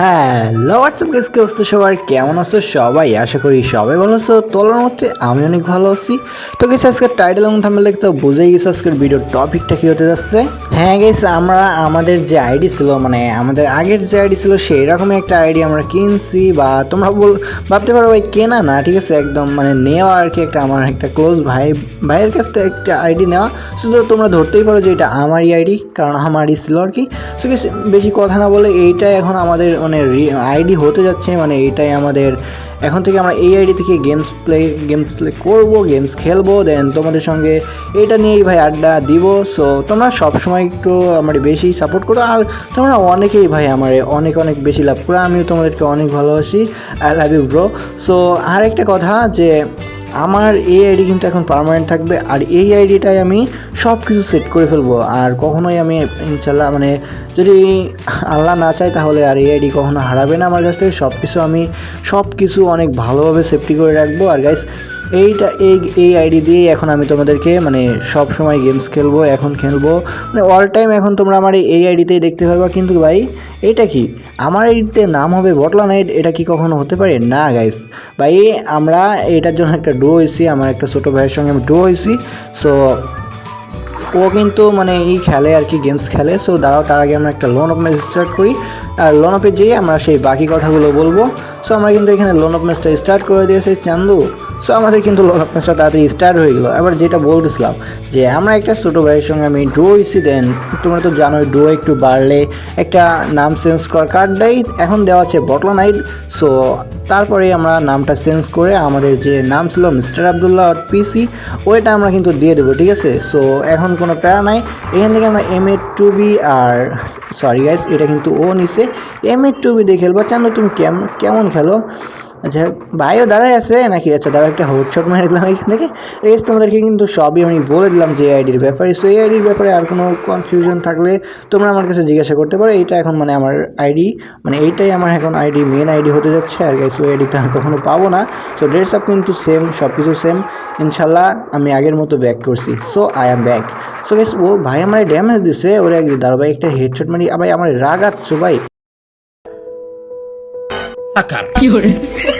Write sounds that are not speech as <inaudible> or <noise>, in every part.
Hello WhatsApp guess কে অবস্থা সবার? কেমন আছো সবাই? আশা করি সবাই ভালো আছো। তোলার মধ্যে আমি অনেক ভালো আছি। তো গেছি আজকের টাইটেল এবং থাম্বনেল দেখতে বুঝেই গেছো আজকের ভিডিওর টপিকটা কি হতে যাচ্ছে? হ্যাঁ গেস আমরা আমাদের যে আইডি ছিল মানে আমাদের আগের যে আইডি ছিল সেই রকমই একটা আইডি আমরা কিনছি, বা তোমরা বল, ভাবতে পারো ভাই, কেনা না, ঠিক আছে? একদম মানে নেওয়া আর কি একটা আমার একটা ক্লোজ ভাই, ভাইয়ের কাছ থেকে একটা আইডি নেওয়া। শুধু তোমরা ধরতেই পারো যে এটা আমারই আইডি কারণ আমারই ছিল আর কি। সো বেশি কথা না বলে এইটাই এখন আমাদের মানে আইডি হতে যাচ্ছে মানে এইটাই আমাদের, এখন থেকে আমরা এই আইডি থেকে গেমস প্লে গেমস প্লে করব গেমস খেলব দেন তোমাদের সঙ্গে এটা নিয়েই ভাই আড্ডা দিব। সো তোমরা সবসময় একটু আমার বেশি সাপোর্ট করো, আর তোমরা অনেকেই ভাই আমার অনেক অনেক বেশি লাভ করো। আমিও তোমাদেরকে অনেক ভালোবাসি। I love you bro so আর একটা কথা যে আমার এই আইডি কিন্তু এখন পারমানেন্ট থাকবে, আর এই আইডিটাই আমি সব কিছু সেট করে ফেলব। আর কখনোই আমি, ইনশাল্লাহ মানে যদি আল্লাহ না চায় তাহলে আর এই আইডি কখনো হারাবে না আমার কাছ থেকে। সব কিছু আমি সব কিছু অনেক ভালোভাবে সেফটি করে রাখব। আর গাইস এইটা, এই এই আইডি দিয়েই এখন আমি তোমাদেরকে মানে সব সময় গেমস খেলব, এখন খেলব। মানে অল টাইম এখন তোমরা আমার এই আইডিতেই দেখতে পারবা। কিন্তু ভাই, এটা কি? আমার আইডিতে নাম হবে বটলা নাইট এটা কি কখনো হতে পারে? না গাইস ভাই, আমরা এটার জন্য একটা ডো হয়েছি, আমার একটা ছোটো ভাইয়ের সঙ্গে আমি ডো হয়েছি। সো ও কিন্তু মানে এই খেলে আর কি গেমস খেলে। সো দাঁড়াও, তার আগে আমরা একটা লোন অফ ম্যাচ স্টার্ট করি। আর লোন অফে যেয়ে আমরা সেই বাকি কথাগুলো বলব। সো আমরা কিন্তু এখানে লোন অফ ম্যাচটা স্টার্ট করে দিয়েছি, চান্দু। সো আমাদের কিন্তু লোন অফ ম্যাচটা তাড়াতাড়ি স্টার্ট হয়ে গেলো। এবার যেটা বলতেছিলাম যে, আমরা একটা ছোটো ভাইয়ের সঙ্গে আমি ড্রো হয়েছি দেন তোমরা তো জানোই ড্রো একটু বাড়লে একটা নাম চেঞ্জ করার কার্ডটাই এখন দেওয়া আছে বটলা নাইট সো তারপরে আমরা নামটা চেঞ্জ করে আমাদের যে নাম ছিল মিস্টার আবদুল্লাহ পিসি ওইটা আমরা কিন্তু দিয়ে দেবো, ঠিক আছে? সো এখন কোনো প্যারা নাই। এখান থেকে আমরা M A to B R sorry guys এটা কিন্তু ও নিছে। এম এ টু বি দিয়ে খেলব। কেন তুমি কেমন কেমন খেলো? আচ্ছা ভাইও দাঁড়ায় আছে, নাকি? আচ্ছা দাঁড়া একটা হোটশট মেরে দিলাম এখান থেকে। রেস তোমাদেরকে কিন্তু সবই আমি বলে দিলাম যে আইডির ব্যাপারে। সো এই আইডির ব্যাপারে আর কোনো কনফিউশন থাকলে তোমরা আমার কাছে জিজ্ঞাসা করতে পারো। এইটা এখন মানে আমার আইডি মানে এইটাই আমার এখন আইডি মেন আইডি হতে যাচ্ছে। আর গাইস ওই আইডিতে আর কখনো পাবো না। সো ড্রেস আপ কিন্তু সেম সব কিছু সেম ইনশাল্লাহ, আমি আগের মতো ব্যাক করছি। So I am back so guess ও ভাই আমার ড্যামেজ দিছে। ওরা দাঁড়ো ভাই, একটা হেডশট মারি। ভাই, আমার রাগাচ্ছ ভাই। هاكر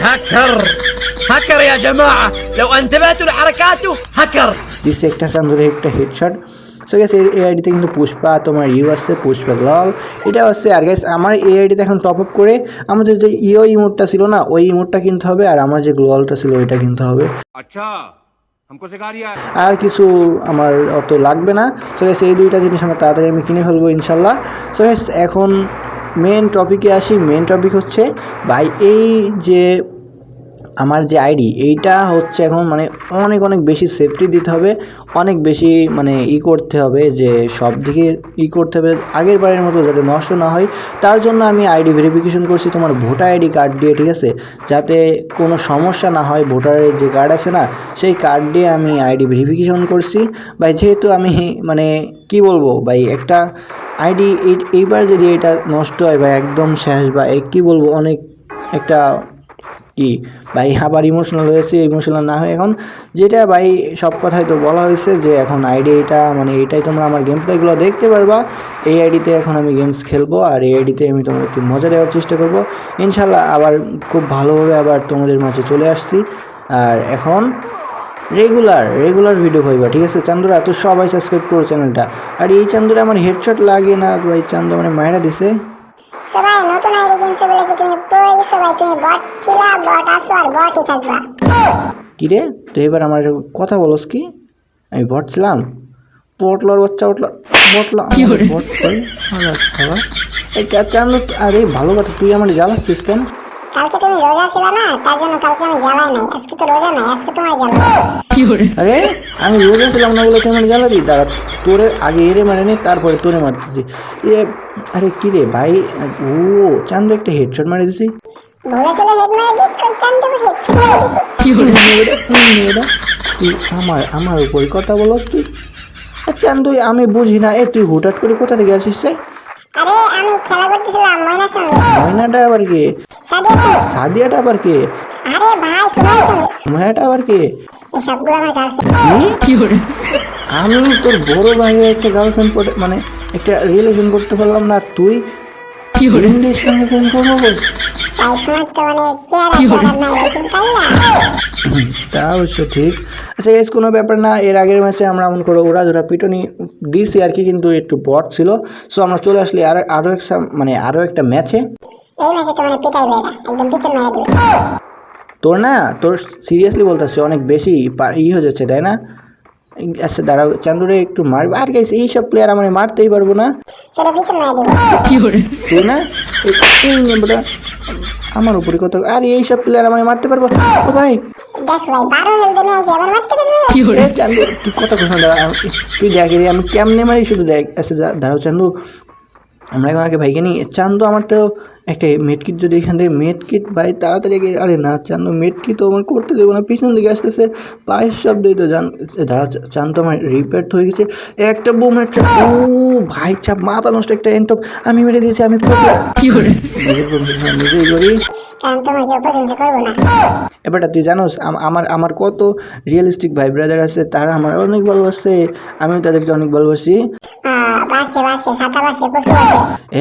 هاكر هاكر يا جماعة لو انتبهتوا لحركاته هاكر দিচ্ছে একটা সান্দরে একটা হেডশট সো গেস এই আইডিতে কিন্তু পুষ্পা তোমার ইউ আসছে পুষ্পা লল এটা হচ্ছে আর গেছে আমার এই আইডিতে এখন টপ আপ করে আমাদের যে ইও ইমোটটা ছিল না ওই ইমোটটা কিনতে হবে আর আমার যে গ্লোয়ালটা ছিল ওইটা কিনতে হবে। আচ্ছা আর কিছু আমার অত লাগবে না। সো গেস এই দুইটা জিনিস আমার তাড়াতাড়ি আমি কিনে ফেলব ইনশাল্লাহ। সো গেস এখন মেন টপিকে আসি। মেন টপিক হচ্ছে ভাই এই যে আমার যে আইডি, এইটা হচ্ছে এখন মানে অনেক অনেক বেশি সেফটি দিতে হবে, অনেক বেশি মানে ই করতে হবে যে সব দিকে ই করতে হবে আগের বারের মতো যাতে নষ্ট না হয়। তার জন্য আমি আইডি ভেরিফিকেশন করছি তোমার ভোটার আইডি কার্ড দিয়ে, ঠিক আছে? যাতে কোনো সমস্যা না হয়, ভোটারের যে কার্ড আছে না, সেই কার্ড দিয়ে আমি আইডি ভেরিফিকেশন করছি। ভাই, যেহেতু আমি মানে কি বলব, ভাই, একটা আইডি এইবার যদি এটা নষ্ট হয় বা একদম শেষ বা কী বলব, অনেক একটা কি? ভাই, আবার ইমোশনাল হয়েছে ইমোশনাল না হয়ে এখন যেটা ভাই, সব কথাই তো বলা হয়েছে যে এখন আইডি এটা মানে এইটাই তোমরা আমার গেম প্লেগুলো দেখতে পারবা। এই আইডিতে এখন আমি গেমস খেলব আর এই আইডিতে আমি তোমাদেরকে মজা দেওয়ার চেষ্টা করব। ইনশাল্লাহ আবার খুব ভালোভাবে আবার তোমাদের মাঝে চলে আসছি। আর এখন রেগুলার রেগুলার ভিডিও পাইবা, ঠিক আছে? চান্দুরা, তো সবাই সাবস্ক্রাইব করো চ্যানেলটা। আর এই চান্দুরা আমার হেডশট লাগে না ভাই, চান্দু মানে মায়েরা দিছে। সবাই নতুন আইডি কিনছে বলে কি তুমি প্রো হয়ে গেছো ভাই তুমি বট ছিলা বট আসো আর বটই থাকবা। কি রে? তো এবার আমার একটা কথা বলস কি? আমি ভট ছিলাম? পটলার বাচ্চা উঠলা বটলা বট কই? আমার খাবার এই চান্দু আরে ভালো কথা তুই আমার জ্বালাচ্ছিস কেন? কালকে তুমি রোজা ছিল না তার জন্য কালকে আমি জ্বালাই নাই। আজকে তো রোজা নাই আজকে তোমার জ্বালা আরে আমি রোজা ছিলাম না বলে তুই আমার জ্বালাবি? দাঁড়া। তোরে আগে এরে মারে নি তারপরে তোরে মারতেছি। এ আরে কি রে ভাই? ও চান্দু একটা হেডশট মারে দিছি। মেয়েটা, তুই আমার আমার উপরে কথা বলস তুই? চান্দু আমি বুঝি না। এ তুই হুটহাট করে কোথা থেকে আসিস রে? আরে আমি খেলা করতেছিলাম ময়নার সঙ্গে। ময়নাটা আবার কে? সাদিয়াটা আবার কে? আরে ভাই সুমাইয়ের সঙ্গে মায়াটা আবার কে? সবগুলো আমার গার্লফ্রেন্ড কি আমি তোর বড় ভাই একটা গার্লফ্রেন্ড মানে একটা রিলেশন করতে পারলাম না। তুই সঙ্গে করব বলছ? ভাই মানে তা অবশ্য ঠিক। আচ্ছা এস কোনো ব্যাপার না এর আগের ম্যাচে আমরা এমন করে ওরা ধরা পিটনি দিছি আর কি কিন্তু একটু বট ছিল। সো আমরা চলে আসলি আর আরও একটা মানে আরও একটা ম্যাচে এই মাসে তো মানে পিটাই একদম পিছন মেরে দিবে। তোর না তোর সিরিয়াসলি বলতেছে অনেক বেশি পা- ই হয়ে যাচ্ছে তাই না? এই, আচ্ছা দাঁড়াও চান্দুরে একটু মারবে আর গাইস এইসব প্লেয়ার আমরা মারতেই পারব না। তুই না? এই- এই আমার উপরে কত আর এইসব প্লেয়ার আমরা মারতে পারব? ও ভাই। দেখ ভাই বারো হেলতে নিয়ে আবার মারতে পারবে? এ চান্দু তুই কত কথা দাঁড়া তুই দেখ রে আমি কেমনে মারি শুধু দেখ। আচ্ছা দাঁড়াও চান্দু। আমরা এখন আগে ভাইকে নিই। চান্দু আমার তো একটা মেটকিট যদি এখান থেকে মেটকিট ভাই তাড়াতাড়ি আগে আরে না চান্দু মেটকিট তো আমার করতে দেবো না পিছন দিকে আসতেছে। পায়ের শব্দই তো জান দাঁড়া চান্দু আমার রিপেয়ার হয়ে গেছে। একটা বুম একটা ও ভাই চাপ মাথা নষ্ট একটা এন্টপ। আমি মেরে দিয়েছি আমি কি নিজেই করি। কারণ তোমার কেউ প্রশংসা করব না। এবারটা তুই জানোস আম- আমার আমার কত রিয়েলিস্টিক ভাই ব্রাদার আছে তারা আমার অনেক ভালোবাসে আমিও তাদেরকে অনেক ভালোবাসি।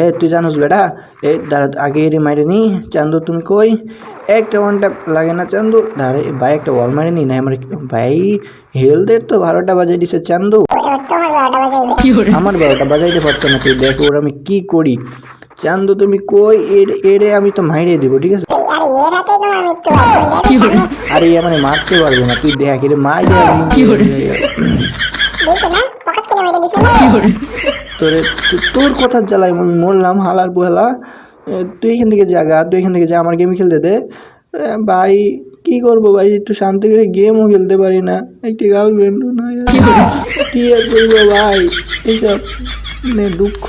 এ তুই জানোস বেটা এই দাঁড়া আগে এরই মাইরে নি। চান্দু তুমি কই? একটা ওয়ানটা লাগে না চান্দু। দাঁড়া ভাই একটা ওয়াল মারি নি। না আমার ভাই হেলদের তো বারোটা বাজাই দিছে চান্দু। আমার বারোটা বাজাইতে পারতো না তুই। দেখো ওর আমি কি করি। চান্দু তুমি কই? এর এরে আমি তো মাইরে দিব ঠিক আছে? আরে দেখো মানে মারতে পারব না। তুই দেখ এর মার দে তোরে তোর কথা জ্বালাই মরলাম হালার পোহালা তুই এখান থেকে জাগা তুই এখান থেকে যা আমার গেম খেলতে দে। ভাই কি করব ভাই একটু শান্তি করে গেমও খেলতে পারি না। একটি গার্লফ্রেন্ডও নাই কি আর করব ভাই? এইসব মানে দুঃখ।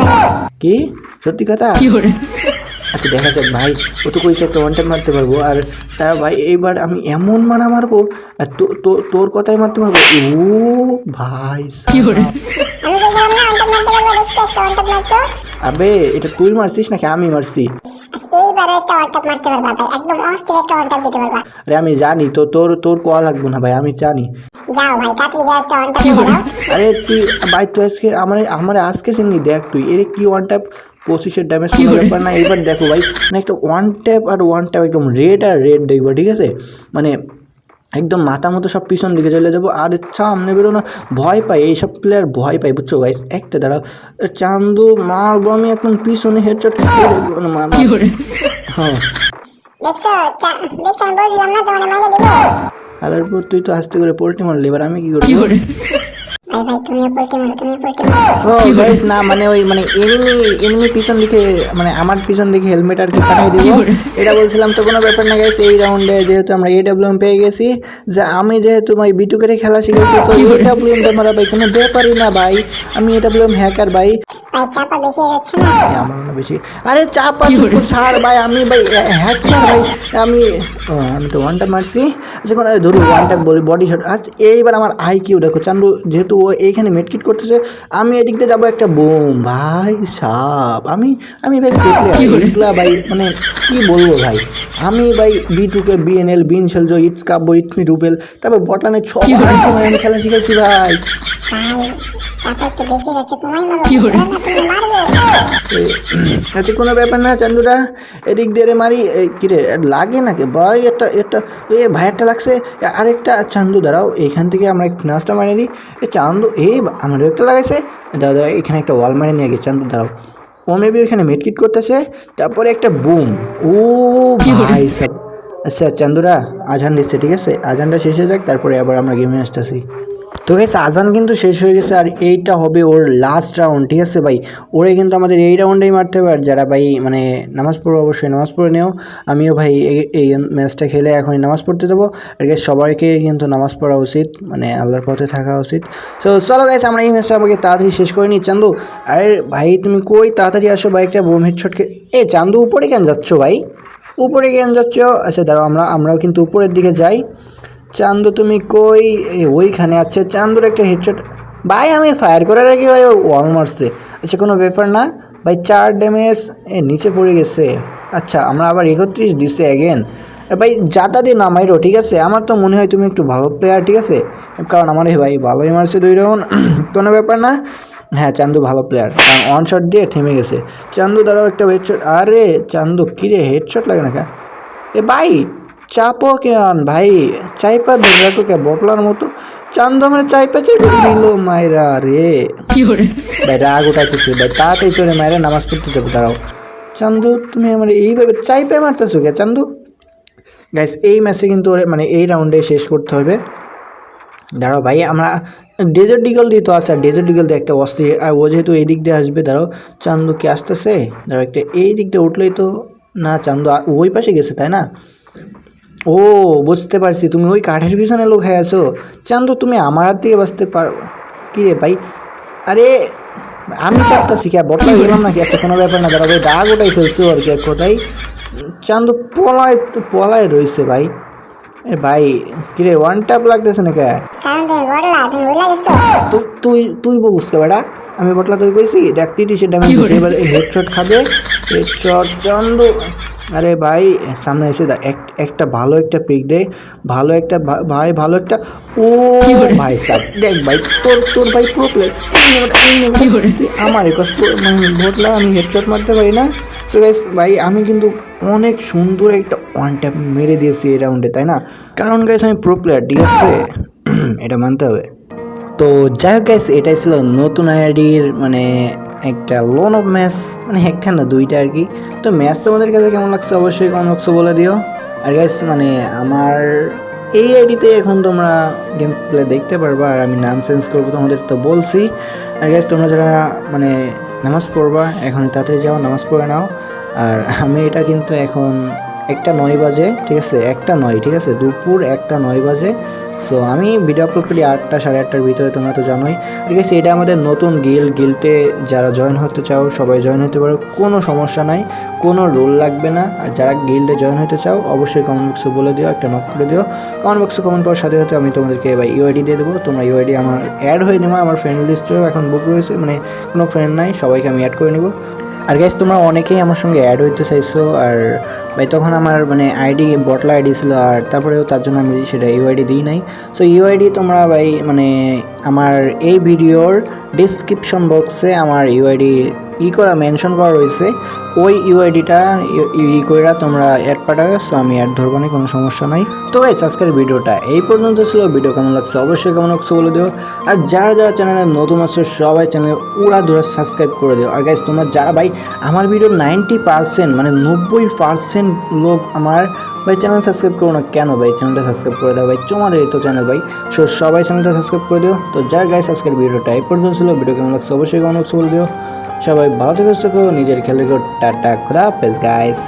না। কি? সত্যি কথা? আচ্ছা দেখা যাক ভাই ও তো কইছে একটা ওয়ান টাইম মারতে পারব। আর তার ভাই এইবার আমি এমন মারা মারবো আর তোর কথাই মারতে পারব? ও ভাই আবে এটা তুই মারছিস নাকি আমি মারছি? আরে আমি জানি তো তোর তোর কোয়া লাগবে না ভাই আমি জানি। আরে তুই ভাই তুই আজকে আমার আমার আজকে চিনি দেখ তুই এর কি ওয়ান ট্যাপ পঁচিশের ড্যামেজ কোনো ব্যাপার না এবার দেখো ভাই মানে একটা ওয়ান ট্যাপ আর ওয়ান ট্যাপ একদম রেড আর রেড দেখব ঠিক আছে? মানে একদম মাথা মতো সব পিছন দিকে চলে যাব আর সামনে বেরো না ভয় পাই এইসব প্লেয়ার ভয় পাই বুঝছ গাইস একটা দাঁড়াও চান্দু মারবো আমি একদম পিছনে হেডশট হ্যাঁ। দেখছ? চা- দেখছ আমি বলছিলাম না তোমার মাইনে দিবো। আলার পর তুই তো আস্তে করে পোল্ট্রি মারলি এবার আমি কি করব? ভাই ভাই তুমিও পোল্ট্রি মারো তুমিও পোল্ট্রি মারো। ও গাইস না মানে ওই মানে এনিমি এনিমি পিছন দিকে মানে আমার পিছন দিকে হেলমেট আর কি <laughs> পাঠিয়ে দিব। এটা বলছিলাম তো কোনো ব্যাপার না গাইস এই রাউন্ডে যেহেতু আমরা এডব্লিউএম পেয়ে গেছি যে আমি যেহেতু ভাই খেলা শিখেছি তো এডব্লিউএম মারা ভাই কোনো ব্যাপারই না ভাই। আমি এডব্লিউএম হ্যাকার ভাই। চাপা বেশি যাচ্ছে না? আমার বেশি। আরে চাপ সার ভাই আমি ভাই হ্যাকার ভাই। আমি আমি তো ওয়ানটা মারছি। যখন ধরুন ওয়ানটা বলি বডি শট আচ্ছা এইবার আমার আই কিউ দেখো চান্দু যেহেতু ও এইখানে মেটকিট করতেছে। আমি এদিক দিয়ে যাব একটা বোম। ভাই সাপ আমি আমি ভাই দেখলে ভাই মানে কি বলব ভাই? আমি ভাই বি টুকে বিএনএল বিন সেলজো ইটস কাব্য ইটমি রুবেল তারপর বটানের ছ ভাই আমি খেলা শিখেছি ভাই। একটু বেশি যাচ্ছে তোমায় মারবে। আচ্ছা কোনো ব্যাপার না চান্দুরা এদিক দিয়ে রে মারি। এই কিরে লাগে নাকি? ভাই একটা একটা এ ভাই একটা লাগছে। আরেকটা চান্দু দাঁড়াও এখান থেকে আমরা ফিনাসটা মারিয়ে দিই। এ চান্দু এই আমারও একটা লাগাইছে। দাদা এখানে একটা ওয়াল মারি নিয়ে গেছে চান্দু দাঁড়াও। ও মেবি ওখানে মেটকিট করতেছে। তারপরে একটা বুম। ও ভাই সব আচ্ছা চান্দুরা আজান দিচ্ছে ঠিক আছে? আজানটা শেষ হয়ে যাক তারপরে আবার আমরা গেমে আসতেছি। তো গেছে আজান কিন্তু শেষ হয়ে গেছে আর এইটা হবে ওর লাস্ট রাউন্ড ঠিক আছে ভাই? ওরে কিন্তু আমাদের এই রাউন্ডেই মারতে হবে আর যারা ভাই মানে নামাজ পড়ো, অবশ্যই নামাজ পড়ে নেও। আমিও ভাই এই- ম্যাচটা খেলে এখনই নামাজ পড়তে যাব। আর গেছে সবাইকে কিন্তু নামাজ পড়া উচিত মানে আল্লাহর পথে থাকা উচিত। তো চলো গেছে আমরা এই ম্যাচটা আমাকে তাড়াতাড়ি শেষ করে নিই। চান্দু, আরে ভাই, তুমি কই তাড়াতাড়ি আসো? বাইকটা বোম হেডশটকে এ, চান্দু, উপরে কেন যাচ্ছ ভাই? উপরে কেন যাচ্ছ? আচ্ছা দাঁড়াও, আমরা আমরাও কিন্তু উপরের দিকে যাই। চান্দু, তুমি কই? ওইখানে। আচ্ছা চান্দুর একটা হেডশট ভাই, আমি ফায়ার করার আগে ভাই ওয়াল মারছে। আচ্ছা কোনো ব্যাপার না। ভাই, চার ড্যামেজ এ নিচে পড়ে গেছে। আচ্ছা আমরা আবার একত্রিশ দিছে অ্যাগেন ভাই যাতা দিয়ে নামাইরো, ঠিক আছে? আমার তো মনে হয় তুমি একটু ভালো প্লেয়ার ঠিক আছে? কারণ আমার ভাই ভালোই মারছে দুই রাউন্ড <clears throat> কোনো ব্যাপার না। হ্যাঁ চান্দু ভালো প্লেয়ার কারণ ওয়ান শট দিয়ে থেমে গেছে। চান্দু দ্বারাও একটা হেডশট আরে, চান্দু, কিরে হেডশট লাগে না কা? এ ভাই চাপো কেন ভাই। চাইপা ধরে রাখো কে বটলার মতো। চান্দ আমার চাইপা চাইপা দিল মাইরা রে। ভাই রাগ উঠাইতেছে। ভাই তাড়াতাড়ি তোরে মায়েরা নামাজ পড়তে যাব দাঁড়াও। চান্দু তুমি আমার এইভাবে চাইপে মারতেছো কে চান্দু? গাইস এই ম্যাচে কিন্তু ওরে মানে এই রাউন্ডে শেষ করতে হবে। দাঁড়াও ভাই আমরা ডেজার্ট ডিগল দিয়ে তো আছে ডেজার্ট ডিগল দিয়ে একটা অস্থির আর ও যেহেতু এই দিক দিয়ে আসবে দাঁড়াও। চান্দু কি আসতেছে। দাঁড়াও একটা এই দিক দিয়ে উঠলেই তো না চান্দু ওই পাশে গেছে তাই না? ও বুঝতে পারছি। তুমি ওই কাঠের পিছনে লোক হয়ে আছো। চান্দু তুমি আমার হাত থেকে বাঁচতে পারো। কী রে ভাই? আরে আমি চাপতাছি কি আর? বটলা গেলাম নাকি? আচ্ছা কোনো ব্যাপার না দাঁড়াও ভাই ডাক ওটাই ফেলছি আর কি এক কোথায়। চান্দু পলায় তো পলায় রয়েছে ভাই। এ ভাই কিরে ওয়ান ট্যাপ লাগতেছে না কে তুই তুই তুই বলুস বেটা? আমি বটলা তোর কইছি দেখ সে ড্যামেজ এবার হেডশট খাবে। হেডশট চান্দু। আরে ভাই সামনে এসে একটা ভালো একটা পিক দে ভালো একটা ভাই ভালো একটা ও ভাই সাহেব দেখ ভাই তোর তোর ভাই প্রো প্লেয়ার আমার কষ্ট মানে আমি হেডশট মারতে পারি না। সো গাইস ভাই আমি কিন্তু অনেক সুন্দর একটা ওয়ান ট্যাপ মেরে দিয়েছি এই রাউন্ডে তাই না? কারণ গাইস আমি প্রো প্লেয়ার ঠিক আছে? <clears throat> এটা মানতে হবে। তো যাই হোক গাইস এটাই ছিল নতুন আইডির মানে একটা লোন অফ ম্যাচ মানে একটা না দুইটা আর কি। তো ম্যাচ তোমাদের কাছে কেমন লাগছে অবশ্যই কেমন লাগছে বলে দিও। আর গাইস মানে আমার এই আইডিতে এখন তোমরা গেম প্লে দেখতে পারবা আর আমি নাম চেঞ্জ করব তোমাদের তো বলছি। আর গাইস তোমরা যারা মানে নামাজ পড়বা এখন তাড়াতাড়ি যাও, নামাজ পড়ে নাও। আর আমি এটা কিন্তু এখন একটা নয় বাজে, ঠিক আছে? একটা নয়, ঠিক আছে? দুপুর একটা নয় বাজে। সো আমি ভিডিও আপলোড করি আটটা, সাড়ে আটটার ভিতরে, তোমরা তো জানোই। ঠিক আছে? এটা আমাদের নতুন গিল গিল্টে যারা জয়েন হতে চাও, সবাই জয়েন হতে পারো। কোনো সমস্যা নাই, কোনো রোল লাগবে না। আর যারা গিল্ডে জয়েন হতে চাও, অবশ্যই কমেন্ট বক্সে বলে দিও, একটা নক করে দিও। কমেন্ট বক্সে কমেন্ট করার সাথে সাথে আমি তোমাদেরকে এবার ইউআইডি দিয়ে দেবো। তোমরা ইউআইডি আমার অ্যাড হয়ে নেব। আমার ফ্রেন্ড লিস্টেও এখন বুক রয়েছে। মানে কোনো ফ্রেন্ড নাই, সবাইকে আমি অ্যাড করে নেব। আর গাইজ তোমরা অনেকেই আমার সঙ্গে অ্যাড হইতে চাইছো, আর ভাই, তখন আমার মানে আইডি বটলা আইডি ছিল, আর তারপরেও তার জন্য আমি সেটা ইউআইডি দিই নাই। সো ইউআইডি তোমরা ভাই মানে আমার এই ভিডিওর ডিসক্রিপশন বক্সে আমার ইউআইডি ই করা মেনশন করা রয়েছে, ওই ইউআইডিটা ই কইরা তোমরা অ্যাড পাঠাবে সো আমি অ্যাড ধরবো না, কোনো সমস্যা নাই। তো গাইজ আজকের ভিডিওটা এই পর্যন্ত ছিল। ভিডিও কেমন লাগছে অবশ্যই কেমন লাগছে বলে দিও। আর যারা যারা চ্যানেলে নতুন আছে, সবাই চ্যানেল উড়া ধরে সাবস্ক্রাইব করে দিও। আর গাইজ তোমরা যারা, ভাই, আমার ভিডিও নাইনটি পার্সেন্ট মানে নব্বই পার্সেন্ট লোক আমার, ভাই চ্যানেল সাবস্ক্রাইব করো না কেন, ভাই? চ্যানেলটা সাবস্ক্রাইব করে দাও, ভাই তোমাদের এই তো চ্যানেল ভাই। সো সবাই চ্যানেলটা সাবস্ক্রাইব করে দিও। তো যা গাইস আজকের ভিডিওটা এই পর্যন্ত ছিল। ভিডিও কেমন লাগছে অবশ্যই কেমন লাগছে বলে দিও। সবাই ভালো থেকে সুস্থ নিজের খেলে টাটা খুদা পেস গাইস